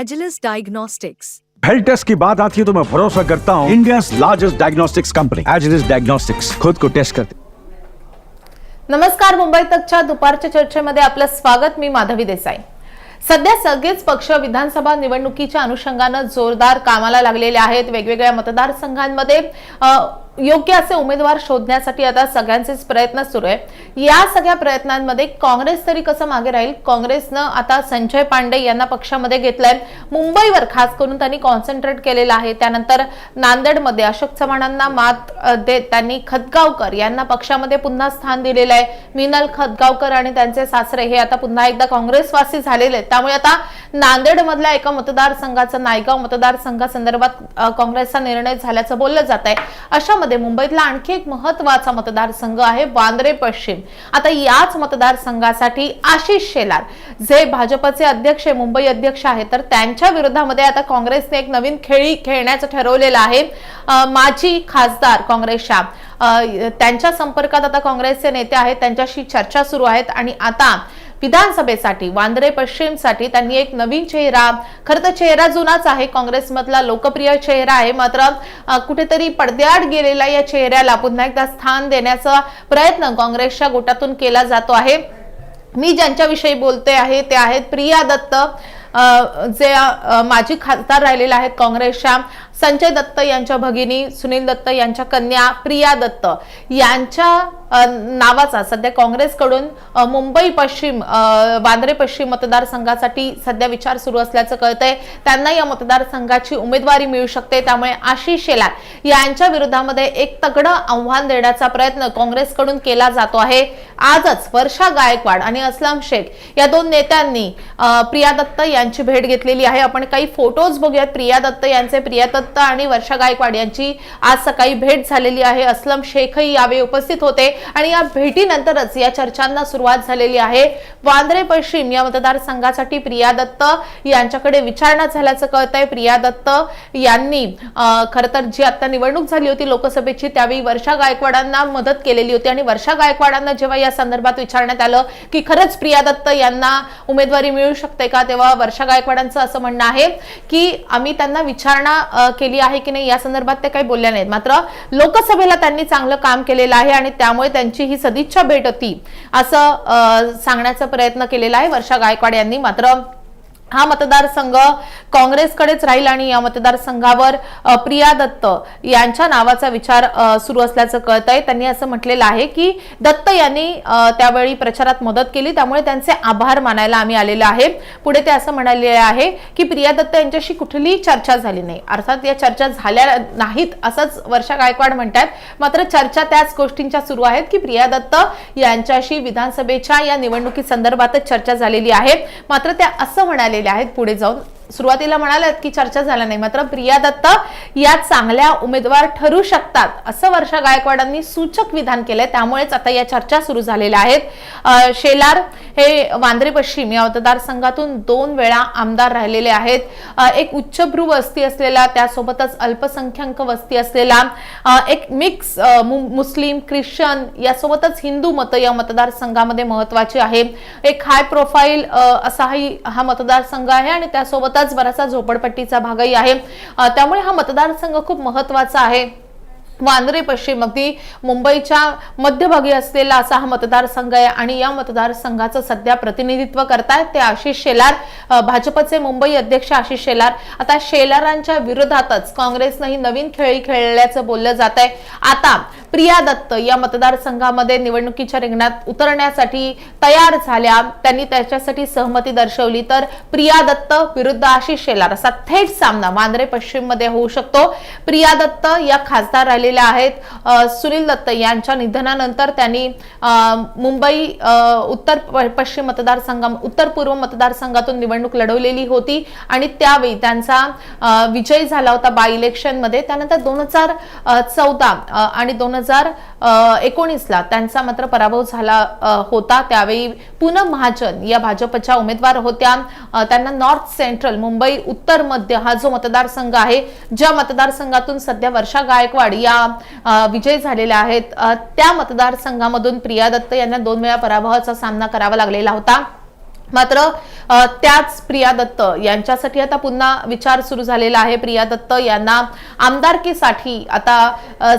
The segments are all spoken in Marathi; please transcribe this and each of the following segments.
Agilis Diagnostics. हेल्थ टेस्ट की बात आती है तो मैं भरोसा करता हूँ। India largest diagnostics company Agilus diagnostics खुद को टेस्ट करते नमस्कार मुंबई तकच्या दुपारच्या चर्चेमध्ये आपलं स्वागत. मी माधवी देसाई. सध्या सगळेच पक्ष विधानसभा निवडणुकीच्या अनुषंगानं जोरदार कामाला लागलेले आहेत. वेगवेगळ्या मतदारसंघांमध्ये योग्य असे उमेदवार शोधण्यासाठी आता सगळ्यांचेच प्रयत्न सुरू आहे. या सगळ्या प्रयत्नांमध्ये काँग्रेस तरी कसं मागे राहील? काँग्रेसनं आता संजय पांडे यांना पक्षामध्ये घेतलंय. मुंबईवर खास करून त्यांनी कॉन्सन्ट्रेट केलेलं आहे. त्यानंतर नांदेडमध्ये अशोक चव्हाणांना मात देत त्यांनी खतगावकर यांना पक्षामध्ये पुन्हा स्थान दिलेलं आहे. मिनल खतगावकर आणि त्यांचे सासरे हे आता पुन्हा एकदा काँग्रेसवासी झालेले आहेत. त्यामुळे आता नांदेडमधल्या एका मतदारसंघाचा नायगाव मतदारसंघासंदर्भात काँग्रेसचा निर्णय झाल्याचं बोललं जात आहे. अशामध्ये मुंबईतला आणखी एक महत्त्वाचा मतदारसंघ आहे वांद्रे पश्चिम. आता याच मतदारसंघासाठी आशिष शेलार जे भाजपचे अध्यक्ष मुंबई अध्यक्ष आहेत तर त्यांच्या विरोधामध्ये आता काँग्रेसने एक नवीन खेळी खेळण्याचं ठरवलेलं आहे. माजी खासदार काँग्रेसच्या त्यांच्या संपर्कात आता काँग्रेसचे नेते आहेत त्यांच्याशी चर्चा सुरू आहेत आणि आता विधानसभेसाठी वांद्रे पश्चिमसाठी त्यांनी एक नवीन चेहरा खरं तर चेहरा जुनाच आहे. काँग्रेसमधला लोकप्रिय चेहरा आहे. मात्र कुठेतरी पडद्याआड गेलेला या चेहऱ्याला पुन्हा एकदा स्थान देण्याचा प्रयत्न काँग्रेसच्या गोटातून केला जातो आहे. मी ज्यांच्याविषयी बोलते आहे ते आहेत प्रिया दत्त. जे माजी खासदार राहिलेले आहेत काँग्रेसच्या. संजय दत्त यांच्या भगिनी सुनील दत्त यांच्या कन्या प्रिया दत्त यांच्या नावाचा सध्या काँग्रेसकडून मुंबई पश्चिम वांद्रे पश्चिम मतदारसंघासाठी सध्या विचार सुरू असल्याचं कळतंय. त्यांना या मतदारसंघाची उमेदवारी मिळू शकते. त्यामुळे आशिष शेलार यांच्या विरोधामध्ये एक तगडं आव्हान देण्याचा प्रयत्न काँग्रेसकडून केला जातो आहे. आजच वर्षा गायकवाड आणि असलम शेख या दोन नेत्यांनी प्रिया दत्त यांची भेट घेतलेली आहे. आपण काही फोटोज बघूयात. प्रिया दत्त यांचे प्रिया दत्त आणि वर्षा गायकवाड यांची आज सकाळी भेट झालेली आहे. असलम शेखही यावेळी उपस्थित होते आणि या भेटीनंतरच या चर्चांना सुरुवात झालेली आहे. वांद्रे पश्चिम या मतदारसंघासाठी प्रिया दत्त यांच्याकडे विचारणा झाल्याचं कळतंय. प्रिया दत्त यांनी अ, खरं तर जी आता निवडणूक झाली होती लोकसभेची त्यावेळी वर्षा गायकवाडांना मदत केलेली होती आणि वर्षा गायकवाडांना जेव्हा या संदर्भात विचारण्यात आलं की खरंच प्रिया दत्त यांना उमेदवारी मिळू शकते का? तेव्हा वर्षा गायकवाडांचं असं म्हणणं आहे की आम्ही त्यांना विचारणा केली आहे की नाही या संदर्भात ते काही बोलल्या नाहीत. मात्र लोकसभेला त्यांनी चांगलं काम केलेलं आहे आणि त्यामुळे त्यांची ही सदिच्छा भेट होती असं सांगण्याचा प्रयत्न केलेला आहे वर्षा गायकवाड यांनी. मात्र हा मतदारसंघ काँग्रेसकडेच राहील आणि या मतदारसंघावर प्रिया दत्त यांच्या नावाचा विचार सुरू असल्याचं कळतंय. त्यांनी असं म्हटलेलं आहे की दत्त यांनी त्यावेळी प्रचारात मदत केली. त्यामुळे त्यांचे आभार मानायला आम्ही आलेलो आहे. पुढे ते असं म्हणाले आहे की प्रिया दत्त यांच्याशी कुठलीही चर्चा झाली नाही. अर्थात या चर्चा झाल्या नाहीत असंच वर्षा गायकवाड म्हणतात मात्र चर्चा त्याच गोष्टींच्या सुरू आहेत की प्रिया दत्त यांच्याशी विधानसभेच्या या निवडणुकी संदर्भातच चर्चा झालेली आहे. मात्र त्या असं म्हणाले म्हणालेल्या आहेत. पुढे जाऊन सुरुवातीला म्हणाल्यात की चर्चा झाल्या नाही. मात्र प्रिया दत्त या चांगल्या उमेदवार ठरू शकतात असं वर्षा गायकवाडांनी सूचक विधान केलंय. त्यामुळेच आता या चर्चा सुरू झालेल्या आहेत. शेलार हे वांद्रे पश्चिम या मतदारसंघातून दोन वेळा आमदार राहिलेले आहेत. एक उच्चभ्रू वस्ती असलेला त्यासोबतच अल्पसंख्याक वस्ती असलेला एक मिक्स मु- मुस्लिम ख्रिश्चन यासोबतच हिंदू मतं या मतदारसंघामध्ये महत्वाची आहे. एक हाय प्रोफाईल असाही हा मतदारसंघ आहे आणि त्यासोबत त्यासोबतच बराचसा झोपडपट्टीचा भागही आहे. त्यामुळे हा मतदारसंघ खूप महत्त्वाचा आहे. वांद्रे पश्चिम अगदी मुंबईच्या मध्यभागी असलेला असा हा मतदारसंघ आहे आणि या मतदारसंघाचं सध्या प्रतिनिधित्व करतायत ते आशिष शेलार. भाजपचे मुंबई अध्यक्ष आशिष शेलार. आता शेलारांच्या विरोधातच काँग्रेसनं ही नवीन खेळी खेळल्याचं बोललं जात आहे आता प्रिया दत्त या मतदारसंघामध्ये निवडणुकीच्या रिंगणात उतरण्यासाठी तयार झाल्या. त्यांनी त्याच्यासाठी सहमती दर्शवली. तर प्रिया दत्त विरुद्ध आशिष शेलार असा थेट सामना वांद्रे पश्चिममध्ये होऊ शकतो. प्रिया दत्त या खासदार राहिलेल्या आहेत. सुनील दत्त यांच्या निधनानंतर त्यांनी मुंबई उत्तर पश्चिम मतदारसंघा उत्तर पूर्व मतदारसंघातून निवडणूक लढवलेली होती आणि त्यावेळी त्यांचा विजय झाला होता बाय इलेक्शनमध्ये. त्यानंतर दोन हजार चौदा आणि दोन हजार एकोणीसला त्यांचा मात्र पराभव झाला होता. त्यावेळी पूनम महाजन या भाजपच्या उमेदवार होत्या. त्यांना नॉर्थ सेंट्रल मुंबई उत्तर मध्य हा जो मतदारसंघ आहे ज्या मतदारसंघातून सध्या वर्षा गायकवाड या अ, विजय झालेल्या आहेत. त्या मतदारसंघामधून प्रिया दत्त यांना दोन वेळा पराभवाचा सामना करावा लागलेला होता. मात्र त्याच प्रिया दत्त यांच्यासाठी आता पुन्हा विचार सुरू झालेला आहे. प्रिया दत्त यांना आमदारकीसाठी आता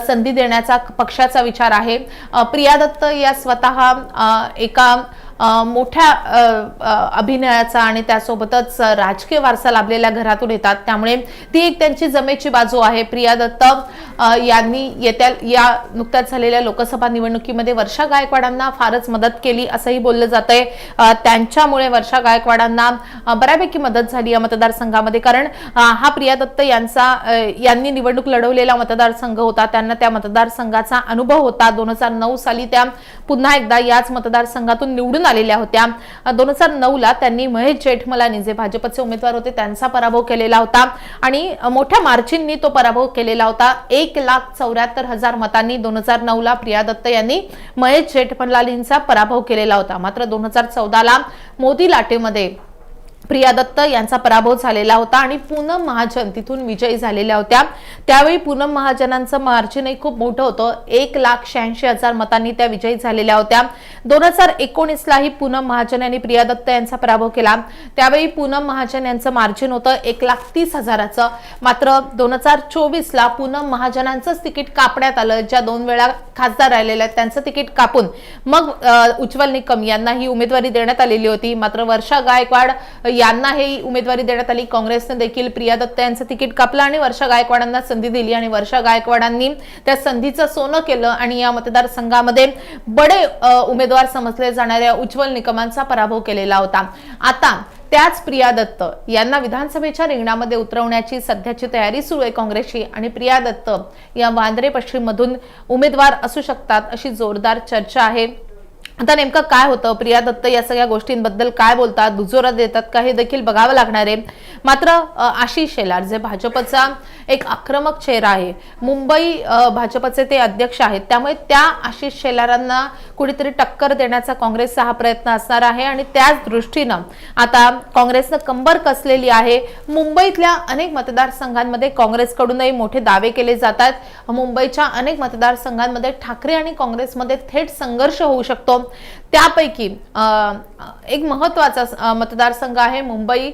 संधी देण्याचा पक्षाचा विचार आहे. प्रिया दत्त या स्वतः एका मोठ्या अभिनयाचा आणि त्यासोबतच राजकीय वारसा लाभलेल्या घरातून येतात. त्यामुळे ती एक त्यांची जमेची बाजू आहे. प्रिया दत्त यांनी येत्या या नुकत्याच झालेल्या लोकसभा निवडणुकीमध्ये वर्षा गायकवाडांना फारच मदत केली असंही बोललं जात आहे त्यांच्यामुळे वर्षा गायकवाडांना बऱ्यापैकी मदत झाली या मतदारसंघामध्ये. कारण हा प्रिया दत्त यांचा यांनी निवडणूक लढवलेला मतदारसंघ होता. त्यांना त्या मतदारसंघाचा अनुभव होता. दोन हजार नऊ साली त्या पुन्हा एकदा याच मतदारसंघातून निवडून आलेल्या होत्या. दोन हजार नऊ ला त्यांनी महेश जेठमलानी जे भाजपचे उमेदवार होते त्यांचा पराभव केलेला होता. आणि मोठ्या मार्जिननी तो पराभव केलेला होता. एक लाख चौऱ्याहत्तर हजार मतांनी दोन हजार नऊ ला प्रिया दत्त यांनी महेश जेठमलानींचा पराभव केलेला होता. मात्र दोन हजार चौदा ला मोदी लाटेमध्ये प्रिया दत्त यांचा पराभव झालेला होता आणि पूनम महाजन तिथून विजयी झालेल्या होत्या. त्यावेळी पूनम महाजनांचं मार्जिनही खूप मोठं होतं. एक लाख शहाऐंशी हजार मतांनी त्या विजयी झालेल्या होत्या. दोन हजार एकोणीसलाही पूनम महाजन यांनी प्रिया दत्त यांचा पराभव केला. त्यावेळी पूनम महाजन यांचं मार्जिन होतं एक लाख तीस हजाराचं. मात्र दोन हजार चोवीसला पूनम महाजनांचंच तिकीट कापण्यात आलं. ज्या दोन वेळा खासदार राहिलेल्या आहेत त्यांचं तिकीट कापून मग उज्ज्वल निकम यांना ही उमेदवारी देण्यात आलेली होती. मात्र वर्षा गायकवाड यांना ही उमेदवारी देण्यात आली. काँग्रेसने देखील प्रिया दत्त यांचं तिकीट कापलं आणि वर्षा गायकवाडांना संधी दिली आणि वर्षा गायकवाडांनी त्या संधीचं सोनं केलं आणि या मतदारसंघामध्ये बडे उमेदवार समजले जाणाऱ्या उज्ज्वल निकमांचा पराभव केलेला होता. आता त्याच प्रिया दत्त यांना विधानसभेच्या रिंगणामध्ये उतरवण्याची सध्याची तयारी सुरू आहे काँग्रेसची आणि प्रिया दत्त या वांद्रे पश्चिममधून उमेदवार असू शकतात अशी जोरदार चर्चा आहे. आता नेमकं काय होतं? प्रिया दत्त या सगळ्या गोष्टींबद्दल काय बोलतात? दुजोरा देतात? का हे देखील बघावं लागणार आहे. मात्र आशिष शेलार जे भाजपचा एक आक्रमक चेहरा आहे मुंबई भाजपचे ते अध्यक्ष आहेत त्यामुळे त्या आशिष शेलारांना कुठेतरी टक्कर देण्याचा काँग्रेसचा हा प्रयत्न असणार आहे आणि त्याच दृष्टीनं आता काँग्रेसनं कंबर कसलेली आहे. मुंबईतल्या अनेक मतदारसंघांमध्ये काँग्रेसकडूनही मोठे दावे केले जातात. मुंबईच्या अनेक मतदारसंघांमध्ये ठाकरे आणि काँग्रेसमध्ये थेट संघर्ष होऊ शकतो. त्यापैकी एक महत्त्वाचा मतदारसंघ आहे मुंबई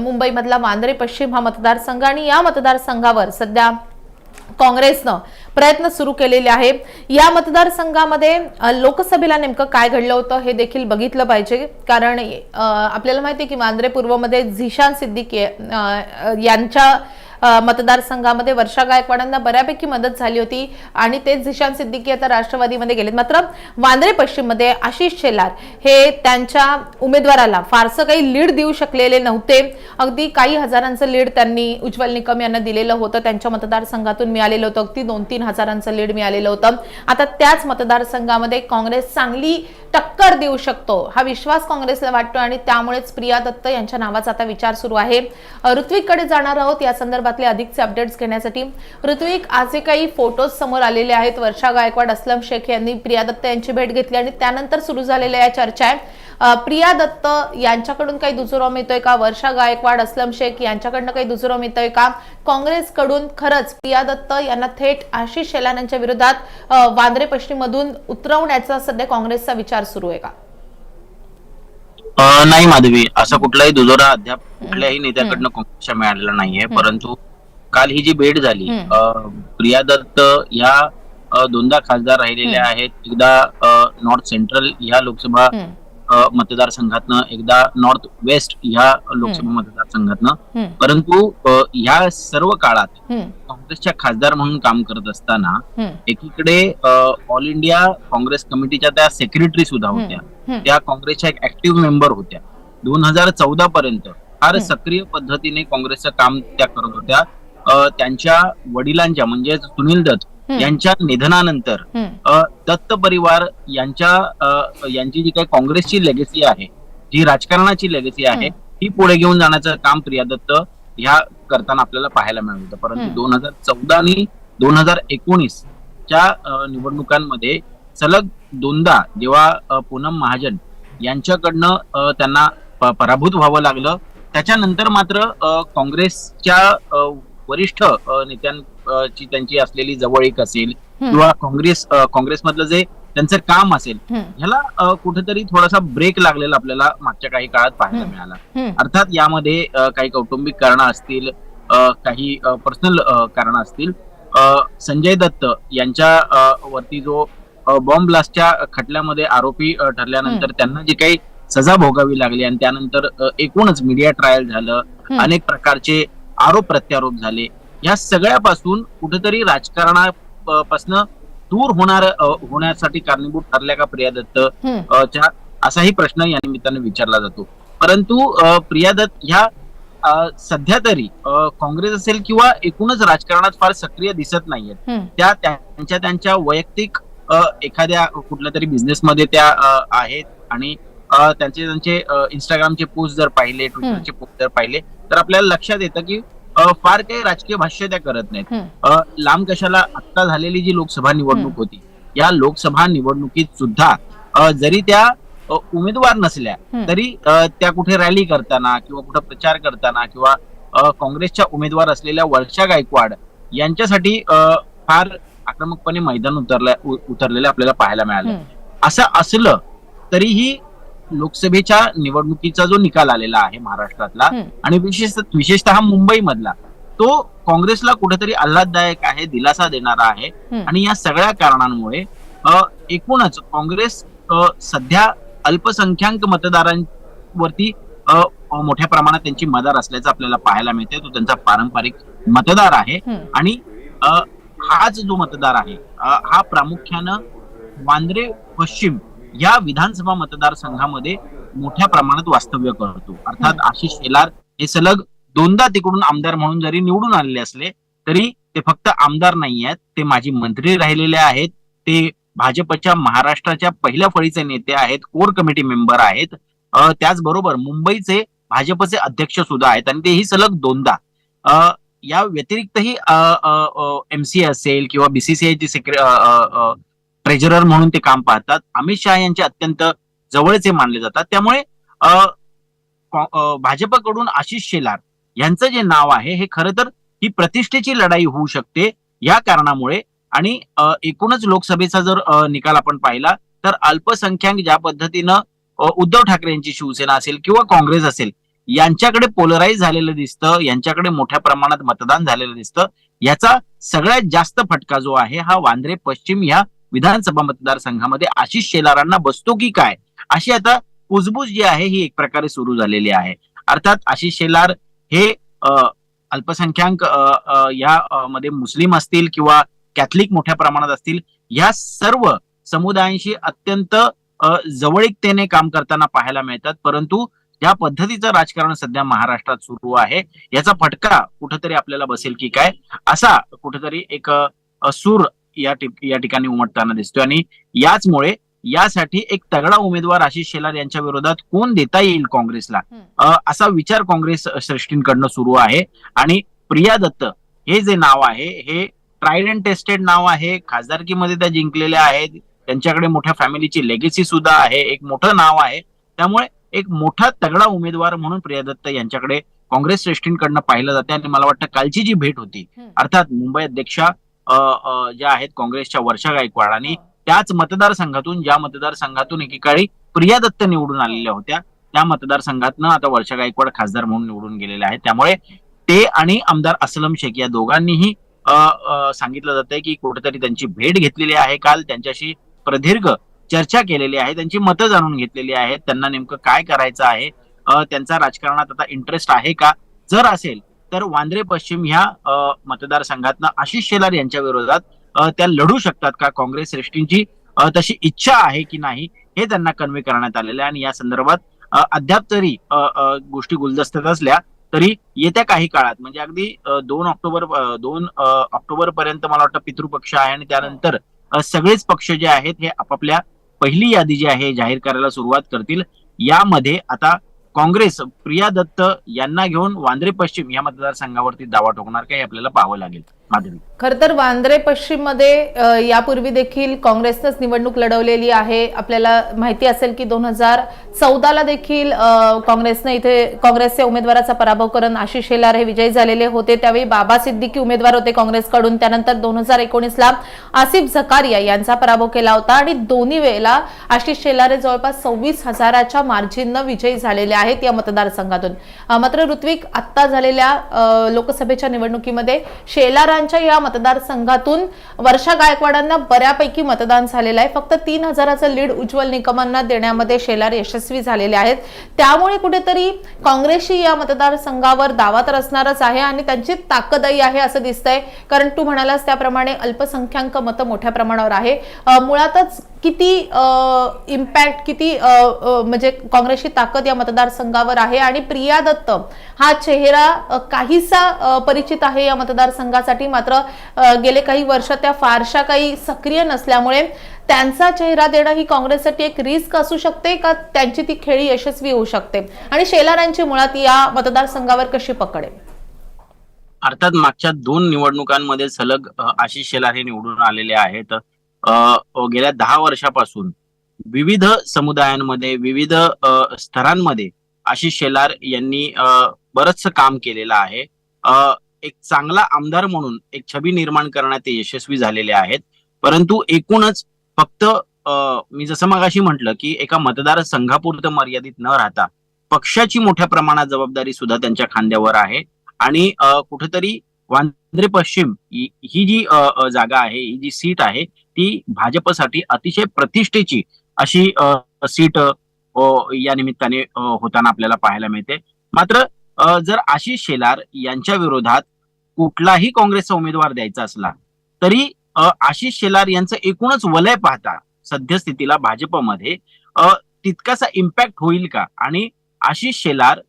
मुंबईमधला वांद्रे पश्चिम हा मतदारसंघ आणि या मतदारसंघावर सध्या काँग्रेसनं प्रयत्न सुरू केलेले आहे. या मतदारसंघामध्ये लोकसभेला नेमकं काय घडलं होतं हे देखील बघितलं पाहिजे. कारण आपल्याला माहिती आहे की वांद्रे पूर्वमध्ये झिशान सिद्दीकी यांच्या मतदारसंघामध्ये वर्षा गायकवाडांना बऱ्यापैकी मदत झाली होती आणि तेच झिशान सिद्दीकी आता राष्ट्रवादीमध्ये गेलेत. मात्र वांद्रे पश्चिममध्ये आशिष शेलार हे त्यांच्या उमेदवाराला फारसं काही लीड देऊ शकलेले नव्हते. अगदी काही हजारांचं लीड त्यांनी उज्ज्वल निकम यांना दिलेलं होतं. त्यांच्या मतदारसंघातून मिळालेलं होतं. अगदी दोन तीन हजारांचं लीड मिळालेलं होतं. आता त्याच मतदारसंघामध्ये काँग्रेस चांगली टक्कर देऊ शकतो. हा विश्वास काँग्रेसला वाटतो आणि त्यामुळेच प्रिया दत्त यांच्या नावाचा आता विचार सुरू आहे. ऋत्विककडे जाणार आहोत. या संदर्भात संदर्भातले अधिकचे अपडेट्स घेण्यासाठी ऋत्विक आज काही फोटोज समोर आलेले आहेत वर्षा गायकवाड असलम शेख यांनी प्रिया दत्त यांची भेट घेतली आणि त्यानंतर सुरू झालेल्या या चर्चा आहे. प्रिया दत्त यांच्याकडून काही दुजोरा मिळतोय का? वर्षा गायकवाड असलम शेख यांच्याकडनं काही दुजोरा मिळतोय का? काँग्रेसकडून खरंच प्रिया दत्त यांना थेट आशिष शेलान यांच्या विरोधात वांद्रे पश्चिममधून उतरवण्याचा सध्या काँग्रेसचा विचार सुरू आहे का? नाही माधवी असा कुठलाही दुजोरा अद्याप कुठल्याही नेत्याकडनं काँग्रेसच्या मिळालेला नाहीये. परंतु काल ही जी भेट झाली प्रिया दत्त या अ, दोनदा खासदार राहिलेल्या आहेत. एकदा नॉर्थ सेंट्रल ह्या लोकसभा मतदारसंघातनं एकदा नॉर्थ वेस्ट ह्या लोकसभा मतदारसंघातनं. परंतु ह्या सर्व काळात काँग्रेसच्या खासदार म्हणून काम करत असताना एकीकडे ऑल इंडिया काँग्रेस कमिटीच्या त्या सेक्रेटरी सुद्धा होत्या. त्या काँग्रेसच्या एक ऍक्टिव्ह मेंबर होत्या. दोन हजार चौदा पर्यंत फार. सक्रिय पद्धतीने काँग्रेसचं काम त्या करत होत्या. त्यांच्या वडिलांच्या म्हणजे सुनील दत्त. यांच्या निधनानंतर दत्त परिवार यांच्या यांची जी काही काँग्रेसची लेगसी आहे जी राजकारणाची लेगसी आहे ही पुढे घेऊन जाण्याचं काम प्रिया दत्त ह्या करताना आपल्याला पाहायला मिळत होतं. परंतु. दोन हजार चौदा आणि दोन हजार एकोणीस च्या निवडणुकांमध्ये सलग दोनदा जेव्हा पूनम महाजन यांच्याकडनं त्यांना पराभूत व्हावं लागलं. त्याच्यानंतर मात्र काँग्रेसच्या वरिष्ठ अ, नेत्यांची त्यांची असलेली जवळीक असेल. किंवा काँग्रेस काँग्रेसमधलं जे त्यांचं काम असेल ह्याला कुठेतरी थोडासा ब्रेक लागलेला आपल्याला मागच्या काही काळात पाहायला. मिळाला अर्थात यामध्ये काही कौटुंबिक कारणं असतील काही पर्सनल कारणं असतील संजय दत्त यांच्या वरती जो बॉम्ब ब्लास्टच्या खटल्यामध्ये आरोपी ठरल्यानंतर त्यांना जी काही सजा भोगावी लागली आणि त्यानंतर एकूणच मीडिया ट्रायल झालं. अनेक प्रकारचे आरोप प्रत्यारोप झाले या सगळ्यापासून कुठेतरी राजकारणापासून दूर होणार होण्यासाठी कारणीभूत ठरल्या का प्रिया दत्त? च्या असाही प्रश्न या निमित्ताने विचारला जातो. परंतु प्रिया दत्त ह्या सध्या तरी काँग्रेस असेल किंवा एकूणच राजकारणात फार सक्रिय दिसत नाहीयेत. त्या त्यांच्या त्यांच्या वैयक्तिक एखाद्या कुठल्या तरी बिझनेसमध्ये त्या आहेत आणि त्यांचे त्यांचे इंस्टाग्रामचे पोस्ट जर पाहिले ट्विटरचे पोस्ट जर पाहिले तर आपल्याला लक्षात येतं की फार काही राजकीय भाष्य त्या करत नाहीत लांब कशाला आता झालेली जी लोकसभा निवडणूक होती या लोकसभा निवडणुकीत सुद्धा जरी त्या उमेदवार नसल्या. तरी त्या कुठे रॅली करताना किंवा कुठे प्रचार करताना किंवा काँग्रेसच्या उमेदवार असलेल्या वर्षा गायकवाड यांच्यासाठी अ, फार आक्रमकपणे मैदान उतरल्या उतरलेले आपल्याला पाहायला मिळालं. असं असलं तरीही लोकसभेच्या निवडणुकीचा जो निकाल आलेला आहे महाराष्ट्रातला. आणि विशेष विशेषतः मुंबईमधला तो काँग्रेसला कुठेतरी आल्हाददायक आहे दिलासा देणारा आहे. आणि या सगळ्या कारणांमुळे एकूणच काँग्रेस सध्या अल्पसंख्याक मतदारांवरती मोठ्या प्रमाणात त्यांची मदार असल्याचं आपल्याला पाहायला मिळते तो त्यांचा पारंपरिक मतदार आहे. आणि हाच जो मतदार आहे हा प्रामुख्यानं वांद्रे पश्चिम या विधानसभा मतदारसंघामध्ये मोठ्या प्रमाणात वास्तव्य करतो. अर्थात आशिष शेलार हे सलग दोनदा तिकडून आमदार म्हणून जरी निवडून आलेले असले तरी ते फक्त आमदार नाही आहेत ते माजी मंत्री राहिलेले आहेत. ते भाजपच्या महाराष्ट्राच्या पहिल्या फळीचे नेते आहेत. कोर कमिटी मेंबर आहेत. त्याचबरोबर मुंबईचे भाजपचे अध्यक्ष सुद्धा आहेत आणि तेही सलग दोनदा. या व्यतिरिक्तही एमसीए असेल किंवा बीसीसीआयची सेक्रे ट्रेजरर म्हणून ते काम पाहतात. अमित शहा यांचे अत्यंत जवळचे मानले जातात. त्यामुळे भाजपकडून आशिष शेलार यांचं जे नाव आहे हे खरं तर ही प्रतिष्ठेची लढाई होऊ शकते या कारणामुळे. आणि एकूणच लोकसभेचा जर निकाल आपण पाहिला तर अल्पसंख्याक ज्या पद्धतीनं उद्धव ठाकरे यांची शिवसेना असेल किंवा काँग्रेस असेल यांच्याकडे पोलराईज झालेलं दिसतं यांच्याकडे मोठ्या प्रमाणात मतदान झालेलं दिसतं याचा सगळ्यात जास्त फटका जो आहे हा वांद्रे पश्चिम या विधानसभा मतदारसंघामध्ये आशिष शेलारांना बसतो की काय? अशी आता कुजबूज जी आहे ही एक प्रकारे सुरू झालेली आहे. अर्थात आशिष शेलार हे अल्पसंख्याक या मध्ये मुस्लिम असतील किंवा कॅथलिक मोठ्या प्रमाणात असतील या सर्व समुदायांशी अत्यंत जवळीकतेने काम करताना पाहायला मिळतात. परंतु या पद्धतीचं राजकारण सध्या महाराष्ट्रात सुरू आहे. याचा फटका कुठेतरी आपल्याला बसेल की काय? असा कुठेतरी एक सूर या ठिक- या ठिकाणी उमटताना दिसतोय. आणि याचमुळे यासाठी एक तगडा उमेदवार आशिष शेलार यांच्या विरोधात कोण देता येईल काँग्रेसला? असा विचार काँग्रेस श्रेष्ठींकडनं सुरू आहे. आणि प्रिया दत्त हे जे नाव आहे हे ट्रायड अँड टेस्टेड नाव आहे. खासदारकीमध्ये त्या जिंकलेल्या आहेत. त्यांच्याकडे मोठ्या फॅमिलीची लेगेसी सुद्धा आहे. एक मोठं नाव आहे. त्यामुळे एक मोठा तगडा उमेदवार म्हणून प्रिया दत्त यांच्याकडे काँग्रेस श्रेष्ठींकडनं पाहिलं जाते. आणि मला वाटतं कालची जी भेट होती. अर्थात मुंबई अध्यक्षा ज्या आहेत काँग्रेसच्या वर्षा गायकवाड आणि त्याच मतदारसंघातून ज्या मतदारसंघातून एकेकाळी प्रिया दत्त निवडून आलेल्या होत्या त्या मतदारसंघातनं आता वर्षा गायकवाड खासदार म्हणून निवडून गेलेल्या आहेत. त्यामुळे ते आणि आमदार असलम शेख या दोघांनीही सांगितलं जातंय की कुठेतरी त्यांची भेट घेतलेली आहे काल त्यांच्याशी प्रदीर्घ चर्चा केलेली आहे त्यांची मतं जाणून घेतलेली आहेत त्यांना नेमकं काय करायचं आहे त्यांचा राजकारणात आता इंटरेस्ट आहे का? जर असेल तर वांद्रे पश्चिम ह्या मतदारसंघातनं आशिष शेलार यांच्या विरोधात त्या लढू शकतात का? काँग्रेस श्रेष्ठींची तशी इच्छा आहे की नाही हे त्यांना कन्वे करण्यात आलेलं आहे. आणि या संदर्भात अद्याप तरी गोष्टी गुलदस्त्यात असल्या तरी येत्या काही काळात म्हणजे अगदी दोन ऑक्टोबर दोन ऑक्टोबर पर्यंत मला वाटतं पितृपक्ष आहे आणि त्यानंतर सगळेच पक्ष जे आहेत हे आपापल्या पहिली यादी जी आहे जाहीर करायला सुरुवात करतील. यामध्ये आता काँग्रेस प्रिया दत्त यांना घेऊन वांद्रे पश्चिम या मतदारसंघावरती दावा ठोकणार काय आपल्याला पाहावं लागेल. खर तर वांद्रे पश्चिममध्ये यापूर्वी देखील काँग्रेसनंच निवडणूक लढवलेली आहे. आपल्याला माहिती असेल की दोन हजार चौदाला देखील काँग्रेसने इथे काँग्रेसच्या उमेदवाराचा पराभव करून आशिष शेलार हे विजयी झालेले होते. त्यावेळी बाबा सिद्दीकी उमेदवार होते काँग्रेसकडून. त्यानंतर दोन हजार एकोणीसला आसिफ झकारिया यांचा पराभव केला होता. आणि दोन्ही वेळेला आशिष शेलार हे जवळपास सव्वीस हजाराच्या मार्जिननं विजयी झालेले आहेत या मतदारसंघातून. मात्र ऋत्विक आत्ता झालेल्या लोकसभेच्या निवडणुकीमध्ये शेलारांच्या या मतदारसंघातून वर्षा गायकवाडांना बऱ्यापैकी मतदान झालेलं आहे. फक्त तीन हजाराचं लीड उज्ज्वल निकमांना देण्यामध्ये शेलार यशस्वी झालेले आहेत. त्यामुळे कुठेतरी काँग्रेसची या मतदारसंघावर दावा तर असणारच आहे आणि त्यांची ताकदही आहे असं दिसतंय. कारण तू म्हणालास त्याप्रमाणे अल्पसंख्याक मतं मोठ्या प्रमाणावर आहे. मुळातच किती इम्पॅक्ट किती म्हणजे काँग्रेसची ताकद या मतदारसंघावर आहे? आणि प्रिया दत्त हा चेहरा काहीसा परिचित आहे या मतदारसंघासाठी? मात्र गेले काही वर्ष त्या फारशा काही सक्रिय नसल्यामुळे त्यांचा चेहरा देणं ही काँग्रेससाठी एक रिस्क असू शकते का? त्यांची ती खेळी यशस्वी होऊ शकते. आणि शेलारांची मुळात या मतदारसंघावर कशी पकडेल अर्थात मागच्या दोन निवडणुकांमध्ये सलग आशिष शेलार हे निवडून आलेले आहेत. गेल्या दहा वर्षापासून विविध समुदायांमध्ये विविध स्तरांमध्ये आशिष शेलार यांनी बरंचसं बरचसं काम केलेलं आहे. एक चांगला आमदार म्हणून एक छबी निर्माण करण्यात ते यशस्वी झालेले आहेत. परंतु एकूणच फक्त मी जसं मगाशी म्हटलं की एका मतदार संघापुरतं मर्यादित न राहता पक्षाची मोठ्या प्रमाणात जबाबदारी सुद्धा त्यांच्या खांद्यावर आहे. आणि कुठेतरी वांद्रे पश्चिम ही जी जागा आहे ही जी सीट आहे ती भाजपसाठी अतिशय प्रतिष्ठेची अशी सीट या निमित्ताने होताना आपल्याला पाहायला मिळते. मात्र जर आशिष शेलार यांच्या विरोधात कुठलाही काँग्रेसचा उमेदवार द्यायचा असला तरी आशिष शेलार यांचं एकूणच वलय पाहता सद्यस्थितीला भाजपमध्ये तितकासा इम्पॅक्ट होईल का? आणि आशिष शेलार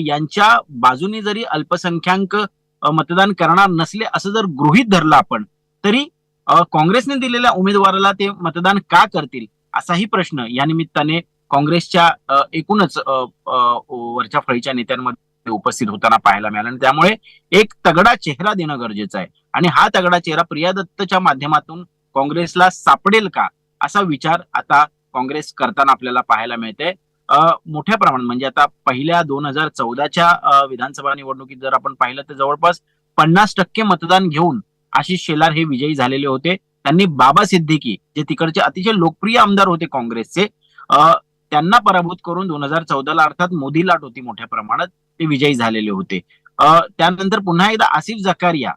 यांच्या बाजूने जरी अल्पसंख्याक मतदान करणार नसले असं जर गृहीत धरलं आपण तरी काँग्रेसने दिलेल्या उमेदवाराला ते मतदान का करतील? असाही प्रश्न या निमित्ताने काँग्रेसच्या एकूणच वरच्या फळीच्या नेत्यांमध्ये उपस्थित होताना पाहायला मिळाला. आणि त्यामुळे एक तगडा चेहरा देणं गरजेचं आहे. आणि हा तगडा चेहरा प्रिया दत्तच्या माध्यमातून काँग्रेसला सापडेल का? असा विचार आता काँग्रेस करताना आपल्याला पाहायला मिळते अ, मोठ्या प्रमाणात म्हणजे आता पहिल्या दोन हजार चौदाच्या विधानसभा निवडणुकीत जर आपण पाहिलं तर जवळपास पन्नास टक्के मतदान घेऊन आशिष शेलार हे विजयी झालेले होते. त्यांनी बाबा सिद्दीकी जे तिकडचे अतिशय लोकप्रिय आमदार होते काँग्रेसचे त्यांना पराभूत करून दोन हजार चौदाला अर्थात मोदी लाट होती मोठ्या प्रमाणात ते विजयी झालेले होते. त्यानंतर पुन्हा एकदा आसिफ जकारिया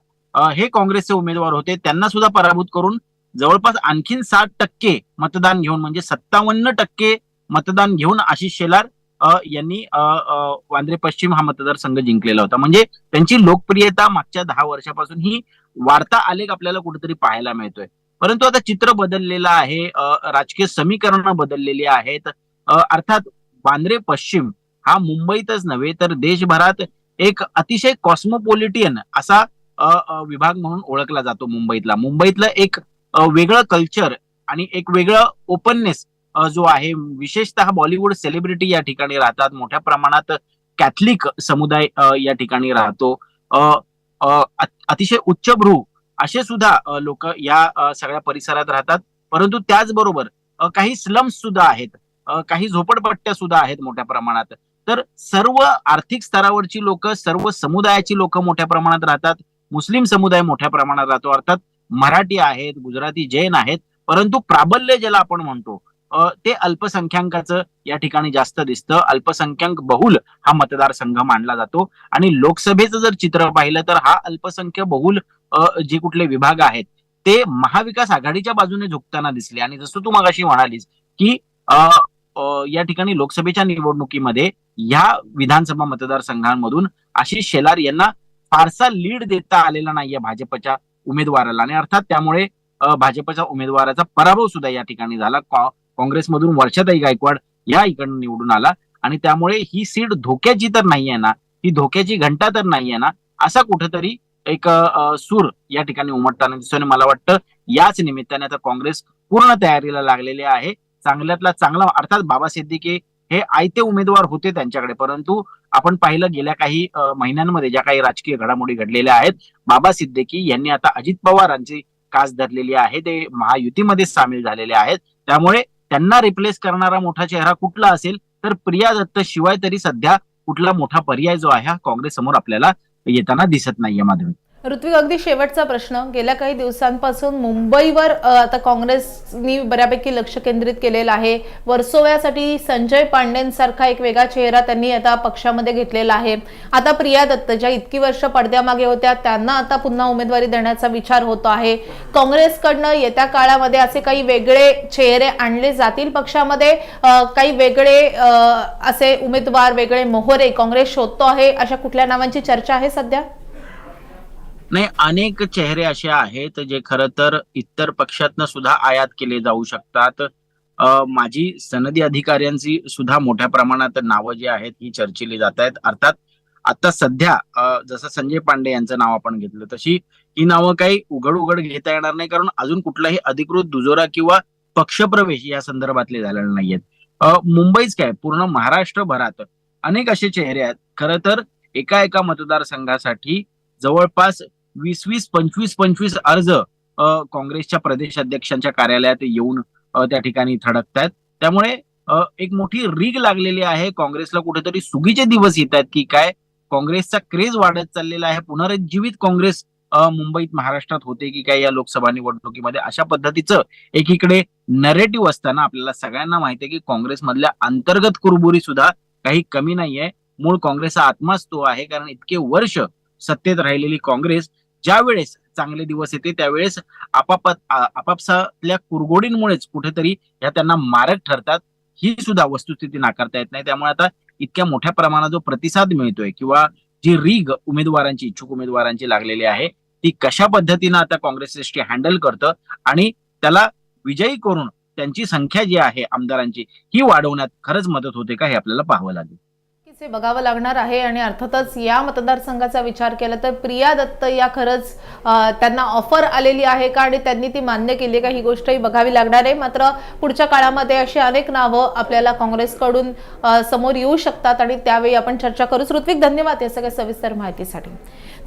हे काँग्रेसचे उमेदवार होते. त्यांना सुद्धा पराभूत करून जवळपास आणखीन साठ टक्के मतदान घेऊन म्हणजे सत्तावन्न टक्के मतदान घेऊन आशिष शेलार यांनी वांद्रे पश्चिम हा मतदारसंघ जिंकलेला होता. म्हणजे त्यांची लोकप्रियता मागच्या दहा वर्षापासून ही वाढता आलेख आपल्याला कुठेतरी पाहायला मिळतोय. परंतु आता चित्र बदललेलं आहे राजकीय समीकरणं बदललेली आहेत. अर्थात वांद्रे पश्चिम हा मुंबईतच नव्हे तर देशभरात एक अतिशय कॉस्मोपॉलिटियन असा विभाग म्हणून ओळखला जातो मुंबईतला. मुंबईतलं एक वेगळं कल्चर आणि एक वेगळं ओपननेस जो आहे विशेषतः बॉलिवूड सेलिब्रिटी या ठिकाणी राहतात. मोठ्या प्रमाणात कॅथलिक समुदाय या ठिकाणी राहतो. अतिशय उच्चभ्रू असे सुद्धा लोक या सगळ्या परिसरात राहतात. परंतु त्याचबरोबर काही स्लम्स सुद्धा आहेत. काही झोपडपट्ट्या सुद्धा आहेत मोठ्या प्रमाणात. तर सर्व आर्थिक स्तरावरची लोक सर्व समुदायाची लोक मोठ्या प्रमाणात राहतात. मुस्लिम समुदाय मोठ्या प्रमाणात राहतो. अर्थात मराठी आहेत गुजराती जैन आहेत. परंतु प्राबल्य ज्याला आपण म्हणतो ते अल्पसंख्याकाचं या ठिकाणी जास्त दिसतं. अल्पसंख्याक बहुल हा मतदारसंघ मानला जातो. आणि लोकसभेचं जर चित्र पाहिलं तर हा अल्पसंख्य बहुल जे कुठले विभाग आहेत ते महाविकास आघाडीच्या बाजूने झुकताना दिसले. आणि जसं तू मगाशी म्हणालीस की अ, या ठिकाणी लोकसभेच्या निवडणुकीमध्ये ह्या विधानसभा मतदारसंघांमधून आशिष शेलार यांना फारसा लीड देता आलेला नाहीये भाजपच्या उमेदवाराला. आणि अर्थात त्यामुळे भाजपच्या उमेदवाराचा पराभव सुद्धा या ठिकाणी झाला. कॉ- काँग्रेसमधून वर्षाताई गायकवाड या इकडून निवडून आला. आणि त्यामुळे ही सीट धोक्याची तर नाहीये ना ही धोक्याची घंटा तर नाहीये ना असा कुठेतरी एक सूर या ठिकाणी उमटताना दिसतो आणि मला वाटतं याच निमित्ताने आता काँग्रेस पूर्ण तयारीला लागलेले आहे. चांगल्यातला चांगला अर्थात बाबा सिद्दीकी हे आयते उमेदवार होते त्यांच्याकडे. परंतु आपण पाहिलं गेल्या काही महिन्यांमध्ये ज्या काही राजकीय घडामोडी घडलेल्या आहेत बाबा सिद्दीकी यांनी आता अजित पवारांची कास धरलेली आहे. ते महायुतीमध्ये सामील झालेले आहेत. त्यामुळे त्यांना रिप्लेस करणारा मोठा चेहरा कुठला असेल तर प्रिया दत्त शिवाय तरी सध्या कुठला मोठा पर्याय जो आहे हा काँग्रेस समोर आपल्याला येताना दिसत नाहीये माधवी. ऋत्विक अगदी शेवटचा प्रश्न. गेल्या काही दिवसांपासून मुंबईवर आता काँग्रेसनी बऱ्यापैकी लक्ष केंद्रित केलेलं आहे. वर्सोव्यासाठी संजय पांडेंसारखा एक वेगळा चेहरा त्यांनी आता पक्षामध्ये घेतलेला आहे. आता प्रिया दत्त ज्या इतकी वर्ष पडद्यामागे होत्या त्यांना आता पुन्हा उमेदवारी देण्याचा विचार होतो आहे. काँग्रेसकडनं येत्या काळामध्ये असे काही वेगळे चेहरे आणले जातील पक्षामध्ये? काही वेगळे असे उमेदवार वेगळे मोहरे काँग्रेस शोधतो आहे अशा कुठल्या नावांची चर्चा आहे सध्या? नाही अनेक चेहरे असे आहेत जे खरं तर इतर पक्षातनं सुद्धा आयात केले जाऊ शकतात. माझी माजी सनदी अधिकाऱ्यांची सुद्धा मोठ्या प्रमाणात नावं जी आहेत ही चर्चिली जात आहेत. अर्थात आता सध्या जसं संजय पांडे यांचं नाव आपण घेतलं तशी ही नावं काही उघड उघड घेता येणार नाही कारण अजून कुठलाही अधिकृत दुजोरा किंवा पक्षप्रवेश या संदर्भातले झालेले नाहीयेत. मुंबईच काय पूर्ण महाराष्ट्रभरात अनेक असे चेहरे आहेत. खरं तर एका एका मतदारसंघासाठी जवळपास वीस वीस पंचवीस पंचवीस अर्ज काँग्रेसच्या प्रदेश अध्यक्षांच्या कार्यालयात येऊन त्या ठिकाणी थडकतायत. त्यामुळे एक मोठी रीग लागलेली आहे. काँग्रेसला कुठेतरी सुगीचे दिवस येत आहेत की काय? काँग्रेसचा क्रेज वाढत चाललेला आहे. पुनरुज्जीवित काँग्रेस मुंबईत महाराष्ट्रात होते की काय या लोकसभा निवडणुकीमध्ये? अशा पद्धतीचं एकीकडे नरेटिव्ह असताना आपल्याला सगळ्यांना माहिती आहे की काँग्रेसमधल्या अंतर्गत कुरबुरी सुद्धा काही कमी नाहीये. मूळ काँग्रेसचा आत्माच तो आहे. कारण इतके वर्ष सत्तेत राहिलेली काँग्रेस ज्या वेळेस चांगले दिवस येते त्यावेळेस आपापात आपापसातल्या कुरगोडींमुळेच कुठेतरी ह्या त्यांना मारक ठरतात. ही सुद्धा वस्तुस्थिती नाकारता येत नाही. त्यामुळे आता इतक्या मोठ्या प्रमाणात जो प्रतिसाद मिळतोय किंवा जी रीग उमेदवारांची इच्छुक उमेदवारांची लागलेली आहे ती कशा पद्धतीनं आता काँग्रेस एसटी हँडल करतं आणि त्याला विजयी करून त्यांची संख्या जी आहे आमदारांची ही वाढवण्यात खरंच मदत होते का हे आपल्याला पाहावं लागेल. नक्कीच बघावं लागणार आहे आणि अर्थातच या मतदारसंघाचा विचार केला तर प्रिया दत्त या खरंच त्यांना ऑफर आलेली आहे का आणि त्यांनी ती मान्य केली का ही गोष्टही बघावी लागणार आहे. मात्र पुढच्या काळामध्ये अशी अनेक नावं आपल्याला काँग्रेसकडून समोर येऊ शकतात आणि त्यावेळी आपण चर्चा करूच ऋत्विक धन्यवाद या सगळ्या सविस्तर माहितीसाठी.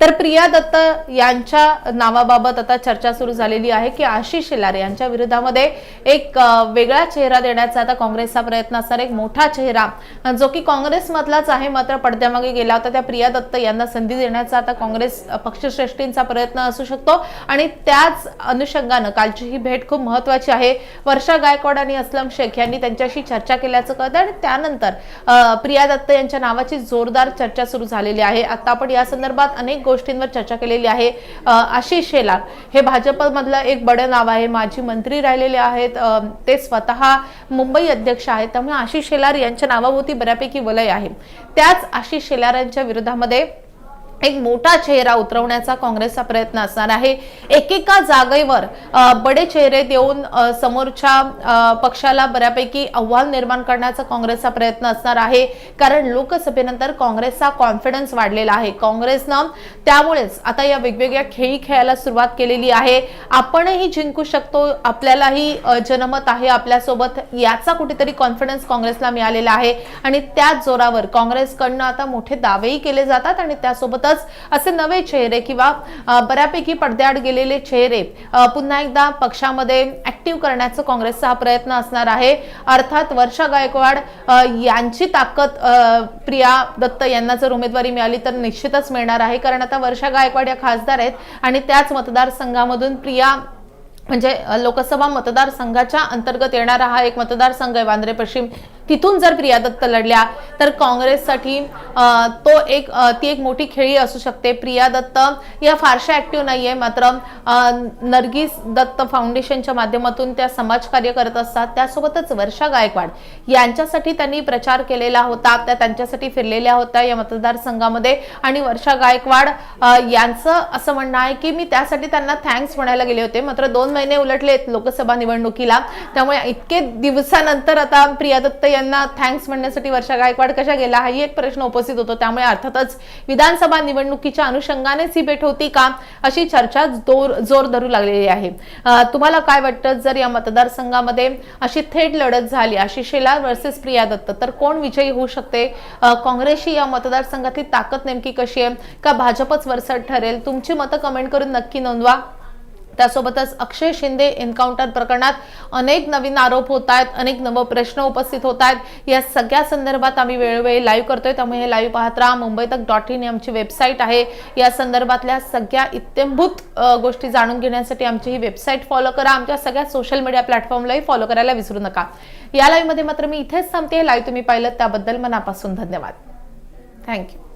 तर प्रिया दत्त यांच्या नावाबाबत आता चर्चा सुरू झालेली आहे की आशिष शेलार यांच्या विरोधामध्ये एक वेगळा चेहरा देण्याचा आता काँग्रेसचा प्रयत्न असणार एक मोठा चेहरा. जो की काँग्रेसमधलाच आहे मात्र पडद्यामागे गेला होता त्या प्रिया दत्त यांना संधी देण्याचा आता काँग्रेस पक्षश्रेष्ठींचा प्रयत्न असू शकतो. आणि त्याच अनुषंगानं कालची ही भेट खूप महत्वाची आहे. वर्षा गायकवाड आणि असलम शेख यांनी त्यांच्याशी चर्चा केल्याचं कळतं आणि त्यानंतर प्रिया दत्त यांच्या नावाची जोरदार चर्चा सुरू झालेली आहे. आता आपण या संदर्भात अनेक गोष्टींवर चर्चा केलेली आहे. आशिष शेलार हे भाजपमधलं एक बडं नाव आहे. माजी मंत्री राहिलेले आहेत. ते स्वतः मुंबई अध्यक्ष आहेत. त्यामुळे आशिष शेलार यांच्या नावाभोवती बऱ्यापैकी वलय आहे. त्याच आशिष शेलार यांच्या विरोधामध्ये एक मोठा चेहरा उतरवण्याचा काँग्रेसचा प्रयत्न असणार आहे. एकेका जागेवर बडे चेहरे देऊन समोरच्या पक्षाला बऱ्यापैकी आव्हान निर्माण करण्याचा काँग्रेसचा प्रयत्न असणार आहे. कारण लोकसभेनंतर काँग्रेसचा कॉन्फिडन्स वाढलेला आहे. काँग्रेसनं त्यामुळेच आता या वेगवेगळ्या खेळी खेळायला सुरुवात केलेली आहे. आपणही जिंकू शकतो आपल्यालाही जनमत आहे आपल्यासोबत. याचा कुठेतरी कॉन्फिडन्स काँग्रेसला मिळालेला आहे. आणि त्याच जोरावर काँग्रेसकडनं आता मोठे दावेही केले जातात आणि त्यासोबत त्यासोबतच असे नवे चेहरे किंवा बऱ्यापैकी पडद्याआड गेलेले चेहरे पुन्हा एकदा पक्षामध्ये ऍक्टिव्ह करण्याचा काँग्रेसचा हा प्रयत्न असणार आहे. अर्थात वर्षा गायकवाड यांची ताकद प्रिया दत्त यांना जर उमेदवारी मिळाली तर निश्चितच मिळणार आहे. कारण आता वर्षा गायकवाड या खासदार आहेत आणि त्याच मतदारसंघामधून प्रिया म्हणजे लोकसभा मतदारसंघाच्या अंतर्गत येणारा हा एक मतदारसंघ आहे. वांद्रे पश्चिम तिथून जर प्रिया दत्त लढल्या तर काँग्रेससाठी तो एक ती एक मोठी खेळी असू शकते. प्रिया दत्त या फारशा ऍक्टिव्ह आहे मात्र नरगिस नर्गिस दत्त फाउंडेशनच्या माध्यमातून त्या समाजकार्य करत असतात. त्यासोबतच वर्षा गायकवाड यांच्यासाठी त्यांनी प्रचार केलेला होता. त्या त्यांच्यासाठी फिरलेल्या होत्या या मतदारसंघामध्ये. आणि वर्षा गायकवाड यांचं असं म्हणणं आहे की मी त्यासाठी त्यांना थँक्स म्हणायला गेले होते. मात्र दोन महिने उलटलेत लोकसभा निवडणुकीला. त्यामुळे इतके दिवसानंतर आता प्रिया दत्त या यांना थँक्स म्हणण्यासाठी वर्षा गायकवाड कशा गेला हाही एक प्रश्न उपस्थित होतो. त्यामुळे अर्थातच विधानसभा निवडणुकीच्या अनुषंगानेच ही भेट होती का? अशी चर्चा जोर जोर धरू लागलेली आहे. तुम्हाला काय वाटतं? जर या मतदारसंघामध्ये अशी थेट लढत झाली आशिष शेलार वर्सेस प्रिया दत्त तर कोण विजयी होऊ शकते? काँग्रेसची या मतदारसंघातली ताकद नेमकी कशी आहे? का भाजपच वरचढ ठरेल? तुमची मतं कमेंट करून नक्की नोंदवा. त्यासोबतच अक्षय शिंदे एन्काउंटर प्रकरणात अनेक नवीन आरोप होत आहेत अनेक नव प्रश्न उपस्थित होत आहेत. या सगळ्या संदर्भात आम्ही वेळोवेळी लाईव्ह करतोय. त्यामुळे हे लाईव्ह पाहत राहा. मुंबई तक डॉट इन आमची वेबसाईट आहे. या संदर्भातल्या सगळ्या इत्यंभूत गोष्टी जाणून घेण्यासाठी आमची ही वेबसाईट फॉलो करा. आमच्या सगळ्या सोशल मीडिया प्लॅटफॉर्मलाही फॉलो करायला विसरू नका. या लाईव्हमध्ये मात्र मी इथेच थांबते. लाईव्ह तुम्ही पाहिलं त्याबद्दल मनापासून धन्यवाद. थँक्यू